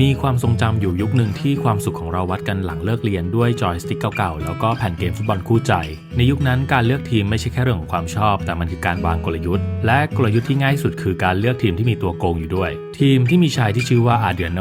มีความทรงจำอยู่ยุคหนึ่งที่ความสุขของเราวัดกันหลังเลิกเรียนด้วยจอยสติ๊กเก่าๆ แล้วก็แผ่นเกมฟุตบอลคู่ใจ ในยุคนั้นการเลือกทีมไม่ใช่แค่เรื่องของความชอบ แต่มันคือการวางกลยุทธ์ และกลยุทธ์ที่ง่ายสุดคือการเลือกทีมที่มีตัวโกงอยู่ด้วยทีมที่มีชายที่ชื่อว่าอาเดียโน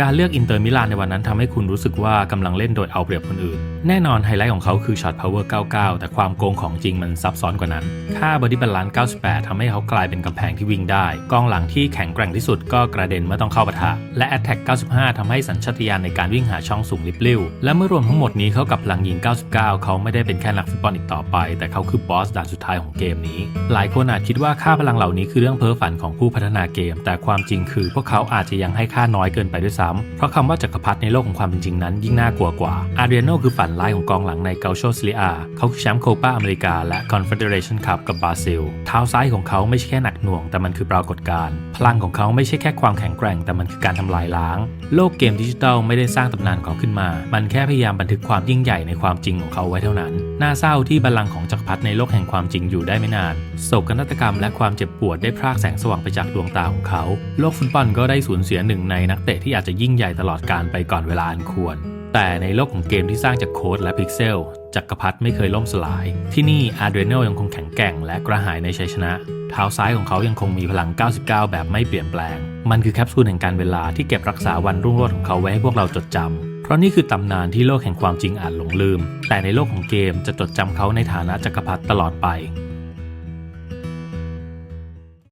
การเลือกอินเตอร์มิลานในวันนั้นทำให้คุณรู้สึกว่ากำลังเล่นโดยเอาเปรียบคนอื่น แน่นอนไฮไลท์ของเขาคือช็อตพาวเวอร์ 99 แต่ความโกงของจริงมันซับซ้อนกว่านั้น ค่าบอดี้บาลานซ์98ทำให้เขากลายเป็นกำแพงที่วิ่งได้ กองหลังที่แข็งแกร่งที่สุดก็กระเด็นเมื่อต้องเข้าปะทะ และ Attack 95ทำให้สัญชาตญาณในการวิ่งหาช่องสูงลิบลิ่ว และเมื่อรวมทั้งหมดนี้เข้ากับพลังยิง 99 เขาไม่ได้เป็นแค่นักฟุตบอลอีกต่อไป แต่เขาคือบอสด่านสุดท้ายของเกมนี้ หลายคนอาจคิดว่าค่าพลังเหล่านี้คือเรื่องเพ้อฝันของผู้พัฒนาเกม แต่ความจริงคือพวกเขาอาจจะยังให้ค่าน้อยเกินไปด้วยซ้ำ เพราะคำว่าจักรพรรดิในโลกของความเป็นจริงนั้นยิ่งน่ากลัวกว่า อาเดียโนคือฝันร้ายของกองหลังในเกาโชซิลิอา เขาคือแชมป์โคปาอเมริกาและ Confederation Cup กับบราซิล เท้าซ้ายของเขาไม่ใช่แค่หนักหน่วง แต่มันคือปรากฏการณ์พลังของเขาไม่ใช่แค่ความแข็งแกร่ง แต่มันคือการทำลายล้าง โลกเกมดิจิทัลไม่ได้สร้างตำนานของเขาขึ้นมา มันแค่พยายามบันทึกความยิ่งใหญ่ในความจริงของเขาไว้เท่านั้น น่าเศร้าที่บัลลังก์ของจักรพรรดิในโลกแห่งความจริงอยู่ได้ไม่นาน โศกนาฏกรรมและความเจ็บปวดได้พรากแสงสว่างไปจากดวงตาของเขา โลกฟุตบอลก็ได้สูญเสียหนึ่งในนักเตะที่อาจจะยิ่งใหญ่ตลอดการไปก่อนเวลาอันควร แต่ในโลกของเกมที่สร้างจากโค้ดและพิกเซลจักรพรรดิไม่เคยล่มสลาย ที่นี่อาร์เดรโนยังคงแข็งแกร่งและกระหายในชัยชนะ เท้าซ้ายของเขายังคงมีพลัง 99 แบบไม่เปลี่ยนแปลง มันคือแคปซูลแห่งการเวลาที่เก็บรักษาวันรุ่งโรจน์ของเขาไว้ให้พวกเราจดจำ เพราะนี่คือตำนานที่โลกแห่งความจริงอาจหลงลืม แต่ในโลกของเกมจะจดจำเขาในฐานะจักรพรรดิตลอดไป